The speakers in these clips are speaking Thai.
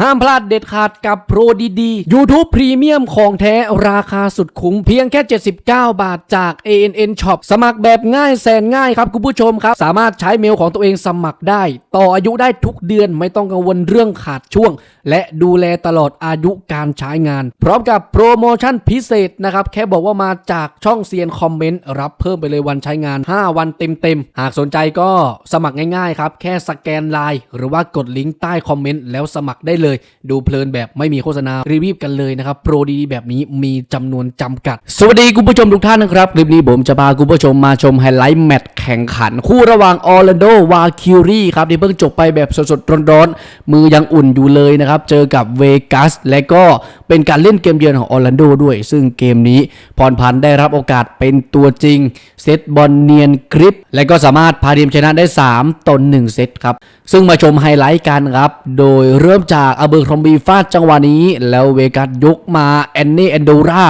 ห้ามพลาดเด็ดขาดกับโปรดีๆ YouTube พรีเมียมของแท้ราคาสุดคุ้มเพียงแค่ 79 บาทจาก ANN Shop สมัครแบบง่ายแสนง่ายครับคุณผู้ชมครับ สามารถใช้เมลของตัวเองสมัครได้ ต่ออายุได้ทุกเดือนไม่ต้องกังวลเรื่องขาดช่วง และดูแลตลอดอายุการใช้งาน พร้อมกับโปรโมชั่นพิเศษนะครับ แค่บอกว่ามาจากช่องเซียนคอมเมนต์รับเพิ่มไปเลยวันใช้งาน 5 วันเต็มๆหากสนใจก็สมัครง่ายๆครับแค่สแกนไลน์หรือว่ากดลิงก์ใต้คอมเมนต์แล้วสมัครได้เลย ดูเพลินแบบไม่มีโฆษณารีบๆกันเลยนะครับ โปรดีๆแบบนี้มีจำนวนจำกัด สวัสดีคุณผู้ชมทุกท่านนะครับ คลิปนี้ผมจะพาคุณผู้ชมมาชมไฮไลท์แมตช์แข่งขัน คู่ระหว่างออร์แลนโดวาคิวรีครับที่เพิ่งจบไปแบบสดๆร้อนๆมือยังอุ่นอยู่เลยนะครับ เจอกับเวกัสและก็เป็นการเล่นเกมเยือนของออร์แลนโดด้วย ซึ่งเกมนี้พรพันธ์ได้รับโอกาสเป็นตัวจริง เซตบอลเนียนกริป และก็สามารถพาทีมชนะได้ 3ต่อ1เซตครับ ซึ่งมาชมไฮไลท์กันครับ โดยเริ่มจากอเบอร์ครอมบีฟาดจังหวะนี้ แล้วเวกัสยกมาแอนนี่แอนโดรา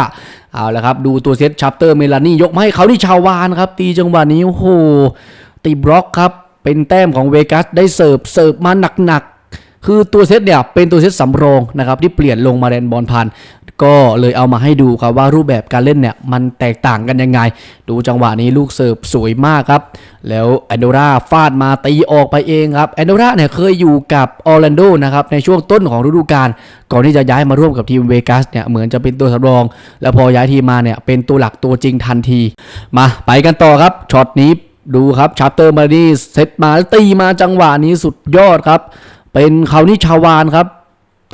เอาละครับ ดูตัวเซตชัปเตอร์เมลานี่ยกมาให้เขาที่ชาวานครับ ตีจังหวะนี้โอ้โหตีบล็อกครับ เป็นแต้มของเวกัสได้เสิร์ฟเสิร์ฟมาหนักๆคือตัวเซตเนี่ยเป็นตัวเซตสำรองนะครับที่เปลี่ยนลงมาแดนบอลพัน ก็เลยเอามาให้ดูครับว่ารูปแบบการเล่นเนี่ยมันแตกต่างกันยังไง ดูจังหวะนี้ลูกเสิร์ฟสวยมากครับ แล้วแอนโดราฟาดมาตีออกไปเองครับแอนโดราเนี่ยเคยอยู่กับออร์แลนโดนะครับในช่วงต้นของฤดูกาลก่อนที่จะย้ายมาร่วมกับทีมเวกัสเนี่ยเหมือนจะเป็นตัวสำรอง แล้วพอย้ายทีมมาเนี่ยเป็นตัวหลักตัวจริงทันที มาไปกันต่อครับช็อตนี้ดูครับชาร์เตอร์มาดีเซตมาตีมาจังหวะนี้สุดยอดครับ เป็นเขานี่ชาวานครับ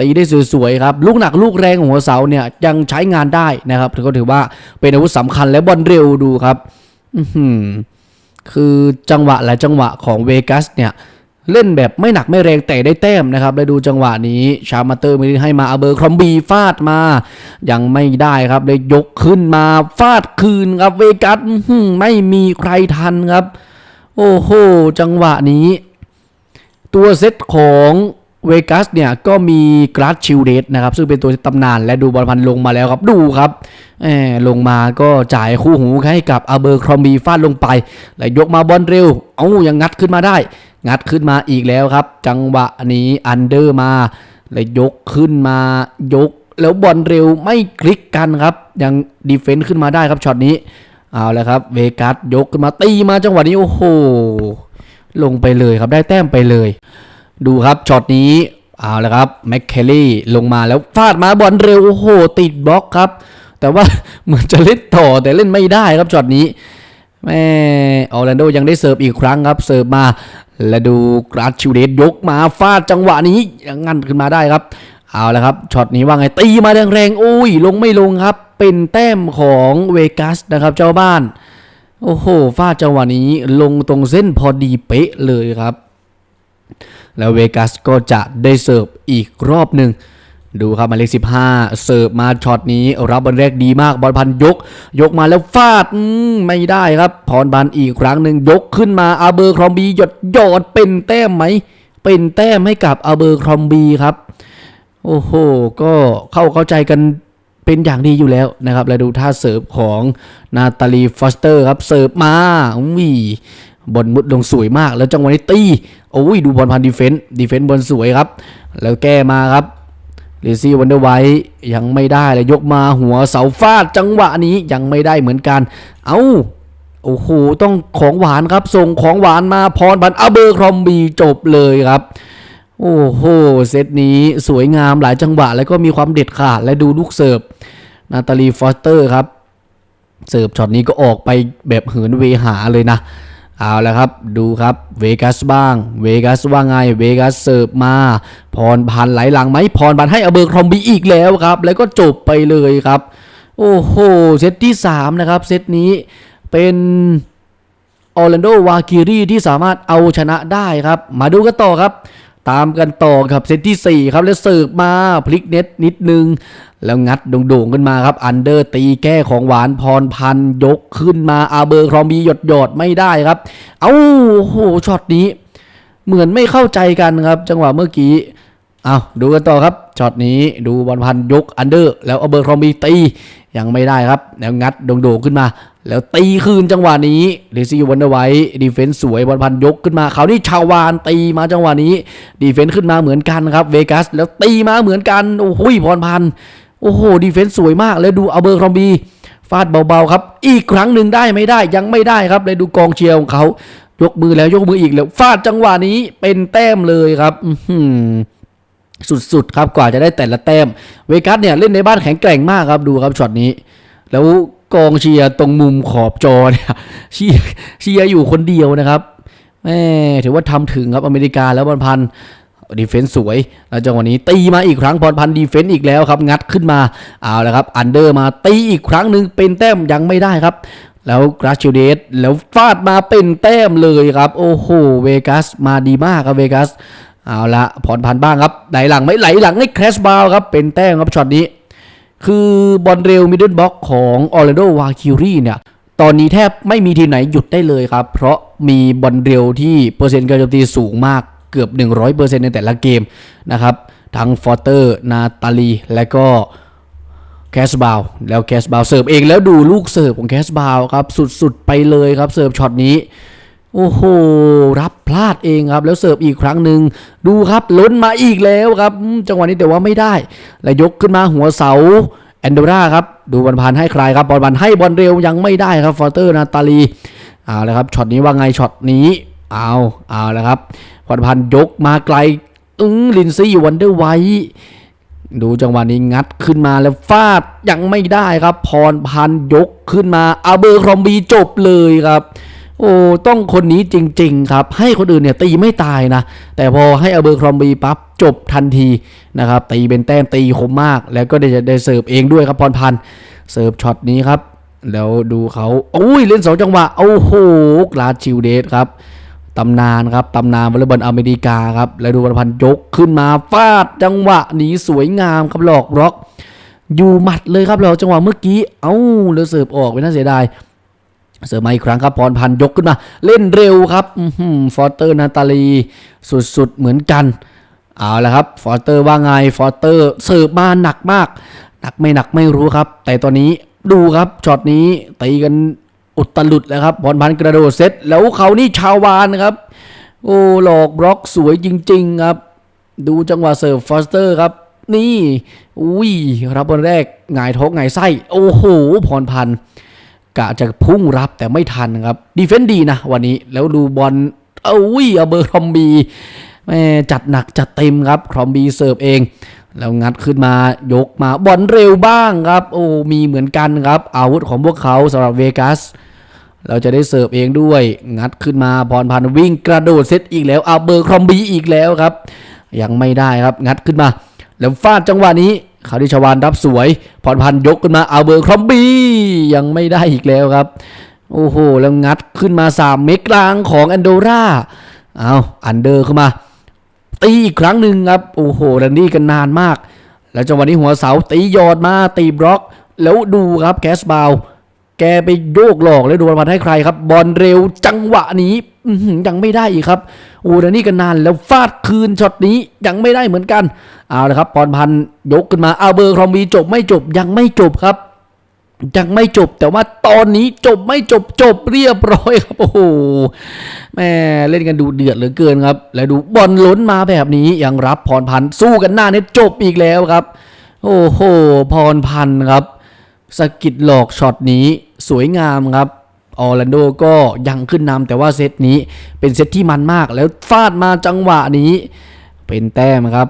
ตีได้สวยๆครับ ลูกหนักลูกแรงของหัวเสาเนี่ยยังใช้งานได้นะครับถือก็ถือว่าเป็นอาวุธสำคัญและบอลเร็วดูครับอืคือจังหวะหลายจังหวะของเวกัสเนี่ยเล่นแบบไม่หนักไม่แรงแต่ได้แต้มนะครับแล้ดูจังหวะนี้ชามาเตอร์ไม่ให้มาอาเบอร์ครอมบีฟาดมา ยังไม่ได้ครับเลยยกขึ้นมาฟาดคืนครับเวกัสไม่มีใครทันครับ โอ้โห จังหวะนี้ ตัวเซตของ เวกัสเนี่ยก็มีกราดชิลเดสนะครับ ซึ่งเป็นตัวตำนานและดูบอลพันลงมาแล้วครับ ดูครับแหมลงมาก็จ่ายคู่หูให้กับอาเบอร์ครอมบีฟาดลงไป แล้วยกมาบอลเร็ว เอ้ายังงัดขึ้นมาได้ งัดขึ้นมาอีกแล้วครับ จังหวะนี้อันเดอร์มา แล้วยกขึ้นมายก แล้วบอลเร็วไม่คลิกกันครับ ยังดีเฟนต์ขึ้นมาได้ครับช็อตนี้เอาแล้วครับเวกัสยกขึ้นมาตีมาจังหวะนี้โอ้โหลงไปเลยครับได้แต้มไปเลย ดูครับช็อตนี้เอาละครับแม็กเคลลี่ลงมาแล้วฟาดมาบอลเร็วโอ้โหติดบล็อกครับ แต่ว่าเหมือนจะเล่นต่อแต่เล่นไม่ได้ครับช็อตนี้แม่ออร์แลนโดยังได้เสิร์ฟอีกครั้งครับเสิร์ฟมา และดูกราดชิวเดสยกมาฟาดจังหวะนี้ยังงันขึ้นมาได้ครับ เอาละครับช็อตนี้ว่าไงตีมาแรงๆโอ้ย ลงไม่ลงครับ เป็นแต้มของเวกัสนะครับเจ้าบ้าน โอ้โหฟาดจังหวะนี้ลงตรงเส้นพอดีเป๊ะเลยครับ แล้วเวกัสก็จะได้เสิร์ฟอีกรอบหนึ่งดูครับหมายเลข15 เสิร์ฟมาช็อตนี้ รับบอลแรกดีมากบอลพันยก ยกมาแล้วฟาดมไม่ได้ครับ พรบันอีกครั้งหนึ่งยกขึ้นมาอาเบอร์ครอมบีหยดหยอดเป็นแต้มไหม เป็นแต้มให้กับอาเบอร์ครอมบีครับ โอ้โห ก็เข้าเข้าใจกันเป็นอย่างดีอยู่แล้วนะครับ แล้วดูท่าเสิร์ฟของนาตาลีฟอสเตอร์ครับ เสิร์ฟมาอุ้ย บอลมุดลงสวยมาก แล้วจังหวะนี้ตีโอ้ยดูบอลพันดีเฟนต์ดีเฟนต์บอลสวยครับ แล้วแก้มาครับเลซี่วันเดอร์ไวท์ยังไม่ได้เลยยกมาหัวเสาฟาดจังหวะนี้ยังไม่ได้เหมือนกัน เอา้าโอ้โหต้องของหวานครับ ส่งของหวานมาพรบันอาเบอร์ครอมบีจบเลยครับ โอ้โหเซตนี้สวยงามหลายจังหวะ แล้วก็มีความเด็ดขาดและดูลูกเสิร์ฟนาตาลีฟอสเตอร์ครับ เสิร์ฟช็อตนี้ก็ออกไปแบบเหินเวหาเลยนะ เอาละครับ ดูครับเวกัสบ้าง เวกัสว่าไง เวกัสเสิร์ฟมา พรพันไหลหลังไหมพรพันให้อเบอร์ครอมบีอีกแล้วครับ แล้วก็จบไปเลยครับ โอ้โห เซตที่ 3 นะครับ เซตนี้เป็นออร์แลนโดวากิรีที่สามารถเอาชนะได้ครับ มาดูกันต่อครับ ตามกันต่อครับเซตที่ 4 ครับ แล้วเสิร์ฟมาพลิกเน็ตนิดนึง แล้วงัดโด่งๆขึ้นมาครับ อันเดอร์ตีแก้ของหวานพรพันยกขึ้นมาอาเบอร์ครอมบีหยดหยดๆไม่ได้ครับ เอ้าโหช็อตนี้ เหมือนไม่เข้าใจกันครับ จังหวะเมื่อกี้เอาดูกันต่อครับช็อตนี้ดูบอลพันยกอันเดอร์ แล้วอาเบอร์ครอมบีตียังไม่ได้ครับ แล้วงัดโด่งๆขึ้นมา แล้วตีคืนจังหวะนี้เดซี่วันเดอร์ไว้ดีเฟนส์สวยบอลพันยกขึ้นมาเขานี่ชาวานตีมาจังหวะนี้ดีเฟนส์ขึ้นมาเหมือนกันครับเวกัสแล้วตีมาเหมือนกันโอ้โหพรพัน โอ้โหดีเฟนส์สวยมากแล้วดูเอาเบอร์ครอมบีฟาดเบาๆครับ อีกครั้งหนึ่งได้ไม่ได้ยังไม่ได้ครับเลยดูกองเชียร์ของเขายกมือแล้วยกมืออีกแล้วฟาดจังหวะนี้เป็นแต้มเลยครับสุดๆครับกว่าจะได้แต่ละแต้ม เวกัสเนี่ยเล่นในบ้านแข็งแกร่งมากครับดูครับช็อตนี้ แล้วกองเชียร์ตรงมุมขอบจอเนี่ยเชียร์เชียร์อยู่คนเดียวนะครับแม่ถือว่าทำถึงครับอเมริกาแล้วบอลพัน ดีเฟนส์สวย แล้วจังหวะนี้ตีมาอีกครั้งบอลพันดีเฟนส์อีกแล้วครับ งัดขึ้นมา เอาล้วครับ อันเดอร์มาตีอีกครั้งหนึ่งเป็นแต้มยังไม่ได้ครับ แล้วกราชิเดสแล้วฟาดมาเป็นแต้มเลยครับ โอ้โห เวกัสมาดีมากครับเวกัส เอาละผ่อนพันบ้างครับ ไหลหลังไม่ไหลหลังให้แครชบาวครับ เป็นแต้มครับช็อตนี้ คือบอลเร็วมิดเดิลบ็อกของออร์แลนโดวาคิรีเนี่ยตอนนี้แทบไม่มีทีมไหนหยุดได้เลยครับ เพราะมีบอลเร็วที่เปอร์เซ็นต์การโจมตีสูงมาก เกือบ 100%ในแต่ละเกมนะครับ ทั้งฟอร์เตอร์นาตาลี และก็แคสบาวแล้วแคสบาวเสิร์ฟเองแล้วดูลูกเสิร์ฟของแคสบาวครับ สุดๆ ไปเลยครับ เสิร์ฟช็อตนี้ โอ้โห รับพลาดเองครับ แล้วเสิร์ฟอีกครั้งหนึ่งดูครับล้นมาอีกแล้วครับ จังหวะนี้แต่ว่าไม่ได้ แล้วยกขึ้นมาหัวเสาแอนโดราครับ ดูบอลพันให้ใครครับบอลพันให้บอลเร็วยังไม่ได้ครับฟอร์เตอร์นาตาลีเอาละครับช็อตนี้ว่าไงช็อตนี้ เอาเอาและครับบอลพันยกมาไกลอึ้งลินซี่วันเดอร์ไวท์ดูจังหวะนี้งัดขึ้นมาแล้วฟาดยังไม่ได้ครับ พรพันธ์ยกขึ้นมาอาเบอร์ครอมบีจบเลยครับ โอ้ต้องคนนี้จริง ๆ ครับ ให้คนอื่นเนี่ยตีไม่ตายนะ แต่พอให้อาเบอร์ครอมบีปั๊บจบทันทีนะครับ ตีเป็นแต้มตีคมมาก แล้วก็ได้ได้เสิร์ฟเองด้วยครับพรพันธ์เสิร์ฟช็อตนี้ครับ แล้วดูเขาโอ้ยเล่นสองจังหวะโอ้โหกลาดชิวเดสครับ ตำนานครับตำนานวอลเลย์บอลอเมริกาครับแล้วดูวรพันธ์ยกขึ้นมาฟาดจังหวะหนีสวยงามครับหลอกบล็อก อยู่หมัดเลยครับเราจังหวะเมื่อกี้เอ้าแล้วเสิร์ฟออกไปน่าเสียดายเสิร์ฟมาอีกครั้งครับพรพันธ์ยกขึ้นมา เล่นเร็วครับฟอร์เตอร์นาตาลี สุดๆ เหมือนกัน เอาละครับ ฟอร์เตอร์ว่าไง ฟอร์เตอร์เสิร์ฟมาหนักมาก หนักไม่หนักไม่รู้ครับ แต่ตอนนี้ดูครับช็อตนี้ตีกัน อุตลุดแล้วครับพรพันธ์กระโดดเซตแล้วเขานี่ชาวานครับ โอ้หลอกบล็อกสวยจริง ๆ ครับ ดูจังหวะเสิร์ฟฟอสเตอร์ครับ นี่อุ้ยรับบอลแรกหงายท้องหงายไส้ โอ้โหพรพันธ์กะจะพุ่งรับแต่ไม่ทันครับดีเฟนดีนะวันนี้แล้วดูบอลเอ้ยเอาเบอร์คอมบีแม่จัดหนักจัดเต็มครับคอมบีเสิร์ฟเอง แล้วงัดขึ้นมายกมาบอลเร็วบ้างครับ โอ้มีเหมือนกันครับ อาวุธของพวกเขาสำหรับเวกัส เราจะได้เสิร์ฟเองด้วย งัดขึ้นมาพรพันวิ่งกระโดดเซตอีกแล้วเอาเบอร์ครอมบีอีกแล้วครับ ยังไม่ได้ครับงัดขึ้นมา แล้วฟาดจังหวะนี้คาริชวานรับสวยพรพันยกขึ้นมาเอาเบอร์ครอมบียังไม่ได้อีกแล้วครับ โอ้โห แล้วงัดขึ้นมา 3 เมตรกลางของแอนโดราเอาอันเดอร์เข้ามา ตีอีกครั้งหนึ่งครับ โอ้โหแรนดี้กันนานมาก แล้วจังหวะนี้หัวเสาตียอดมาตีบล็อก แล้วดูครับแคสบาวแกไปโยกหลอกแล้วโดนมันให้ใครครับ บอลเร็วจังหวะนี้ยังไม่ได้อีกครับโอ้แรนดี้กันนานแล้วฟาดคืนช็อตนี้ยังไม่ได้เหมือนกันเอาละครับพรพันยกขึ้นมาเอาเบอร์ครอมบีจบไม่จบยังไม่จบครับ ยังไม่จบแต่ว่าตอนนี้จบไม่จบจบเรียบร้อยครับ โอ้โหแม่เล่นกันดูเดือดเหลือเกินครับ แล้วดูบอลล้นมาแบบนี้ยังรับพรพันธ์สู้กันหน้าเน็ตจบอีกแล้วครับ โอ้โหพรพันธ์ครับสกิดหลอกช็อตนี้สวยงามครับออร์แลนโดก็ยังขึ้นนำแต่ว่าเซตนี้เป็นเซตที่มันมากแล้วฟาดมาจังหวะนี้ เป็นแต้มครับ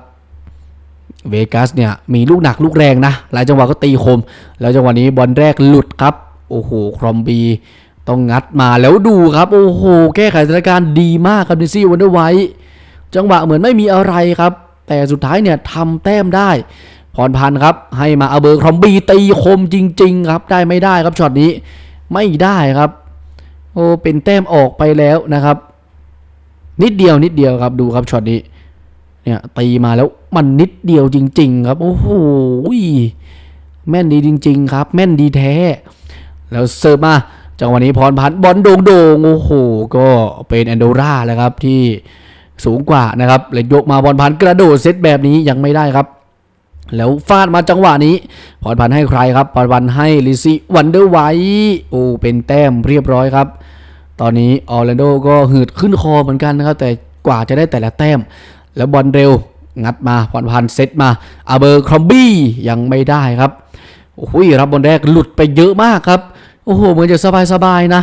เวกัสเนี่ยมีลูกหนักลูกแรงนะ หลายจังหวะก็ตีคม แล้วจังหวะนี้บอลแรกหลุดครับ โอ้โห ครอมบี ต้องงัดมาแล้วดูครับ โอ้โห แก้ไขสถานการณ์ดีมากครับดิซี่วันเดอร์ไวท์จังหวะเหมือนไม่มีอะไรครับ แต่สุดท้ายเนี่ยทำแต้มได้พรพันธ์ครับ ให้มาเอาเบอร์ครอมบีตีคมจริง ๆ ครับ ได้ไม่ได้ครับช็อตนี้ไม่ได้ครับ โอ้เป็นแต้มออกไปแล้วนะครับ นิดเดียวนิดเดียวครับดูครับช็อตนี้ เนี่ยตีมาแล้วมันนิดเดียวจริง ๆ ครับ โอ้โหแม่นดีจริง ๆ ครับ แม่นดีแท้ แล้วเสิร์ฟมาจังหวะนี้พรพันธ์บอลโด่งๆโอ้โห ก็เป็นแอนโดราแล้วครับที่สูงกว่านะครับเลยยกมาพรพันธ์กระโดดเซตแบบนี้ยังไม่ได้ครับ แล้วฟาดมาจังหวะนี้พรพันธ์ให้ใครครับพรพันธ์ให้ลิซี่วันเดอร์ไวท์โอ้เป็นแต้มเรียบร้อยครับ ตอนนี้ออร์แลนโดก็หืดขึ้นคอเหมือนกันนะครับ แต่กว่าจะได้แต่ละแต้ม แล้วบอลเร็ว งัดมาพรพันธ์เซตมาอาเบอร์ครอมบี้ยังไม่ได้ครับโอ้โหรับบอลแรกหลุดไปเยอะมากครับ โอ้โหเหมือนจะสบายๆนะ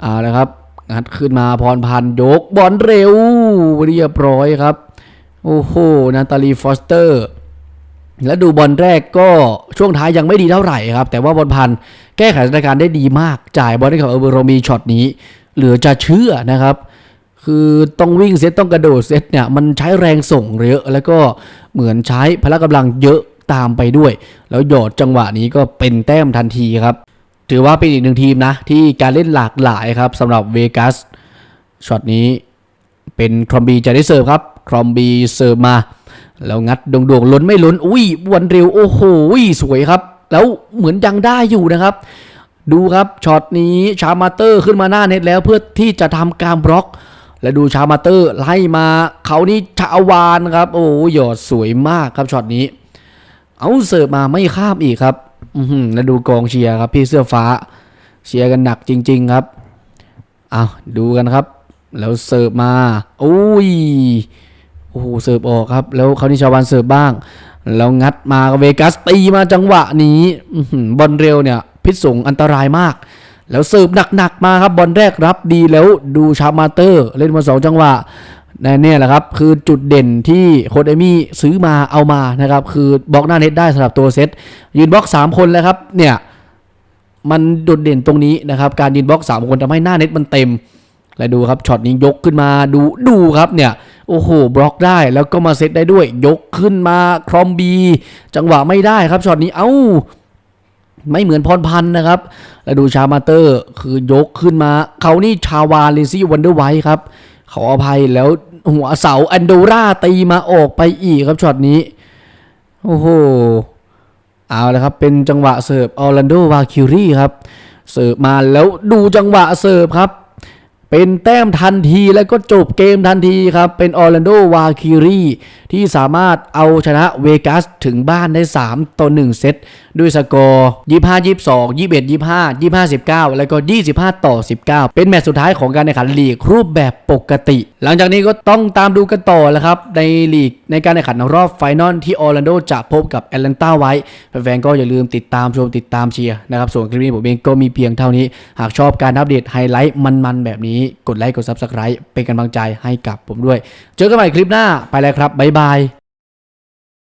เอาละครับงัดขึ้นมาพรพันธ์ยกบอลเร็วเรียบร้อยครับ โอ้โหนาตาลีฟอสเตอร์ แล้วดูบอลแรกก็ช่วงท้ายยังไม่ดีเท่าไหร่ครับ แต่ว่าบอลพันธ์แก้ไขสถานการณ์ได้ดีมาก จ่ายบอลให้กับเออร์โรมีช็อตนี้ เหลือจะเชื่อนะครับ คือต้องวิ่งเซตต้องกระโดดเซตเนี่ยมันใช้แรงส่งเยอะ แล้วก็เหมือนใช้พละกำลังเยอะตามไปด้วย แล้วหยอดจังหวะนี้ก็เป็นแต้มทันทีครับ ถือว่าเป็นอีกหนึ่งทีมนะ ที่การเล่นหลากหลายครับสำหรับเวกัสช็อตนี้เป็นครอมบีจะได้เสิร์ฟครับครอมบีเสิร์ฟมา แล้วงัดดวงดวงๆล้นไม่ล้น อุ้ยวันเร็วโอ้โหสวยครับ แล้วเหมือนยังได้อยู่นะครับ ดูครับช็อตนี้ชามาเตอร์ขึ้นมาหน้าเน็ตแล้วเพื่อที่จะทำการบล็อก และดูชามาเตอร์ไล่มาเขานี่ชาวานครับ โอ้หยอดสวยมากครับช็อตนี้ เอาเสิร์ฟมาไม่ข้ามอีกครับอืแล้วดูกองเชียร์ครับพี่เสื้อฟ้า เชียร์กันหนักจริง ๆครับเอาดูกันครับ แล้วเสิร์ฟมาโอ้ยโอ้โหเสิร์ฟออกครับ แล้วเขานี่ชาววันเสิร์ฟบ้าง แล้วงัดมาเวกัสตีมาจังหวะนี้บอลเร็วเนี่ย พิษสงอันตรายมาก แล้วเสิร์ฟหนักๆมาครับบอลแรกรับดีแล้วดูชามาเตอร์ เล่นมาสองจังหวะนั่นเนี่ยแหละครับ คือจุดเด่นที่โคดเอมี่ซื้อมาเอามานะครับ คือบล็อกหน้าเน็ตได้สำหรับตัวเซตยืนบล็อก 3 คนแล้วครับเนี่ยมันโดดเด่นตรงนี้นะครับ การยืนบล็อก 3 คนทำให้หน้าเน็ตมันเต็ม และดูครับช็อตนี้ยกขึ้นมาดูดูครับเนี่ยโอ้โหบล็อกได้แล้วก็มาเซตได้ด้วย ยกขึ้นมาครอมบี จังหวะไม่ได้ครับช็อตนี้เอ้า ไม่เหมือนพรพันธ์นะครับ แล้วดูชามาเตอร์คือยกขึ้นมา เขานี่ชาวาเลซี่วันเดอร์ไวท์ครับขออภัยแล้วหัวเสาอันโดราตีมาออกไปอีกครับช็อตนี้ โอ้โห เอาละครับ เป็นจังหวะเสิร์ฟออร์แลนโดวาคิรีครับ เสิร์ฟมาแล้วดูจังหวะเสิร์ฟครับ เป็นแต้มทันทีแล้วก็จบเกมทันทีครับ เป็นออร์แลนโดวาคิรีที่สามารถเอาชนะเวกัสถึงบ้านได้ 3 ต่อ 1 เซต ด้วยสกอร์ 25 22 21 25 25 19 แล้วก็ 25 ต่อ 19 เป็นแมตช์สุดท้ายของการแข่งขันลีกรูปแบบปกติหลังจากนี้ก็ต้องตามดูกันต่อแล้วครับ ในลีกในการแข่งขันรอบไฟนอลที่ออร์แลนโดจะพบกับแอตแลนตาไว้แฟนๆก็อย่าลืมติดตามชมติดตามเชียร์นะครับ ส่วนคลิปนี้ผมเองก็มีเพียงเท่านี้ หากชอบการอัปเดตไฮไลท์มันๆ แบบนี้กดไลค์กดซับสไคร b ์เป็นกำลังใจให้กับผมด้วย เจอกันใหม่คลิปหน้าไปแล้วครับบ๊ายบาย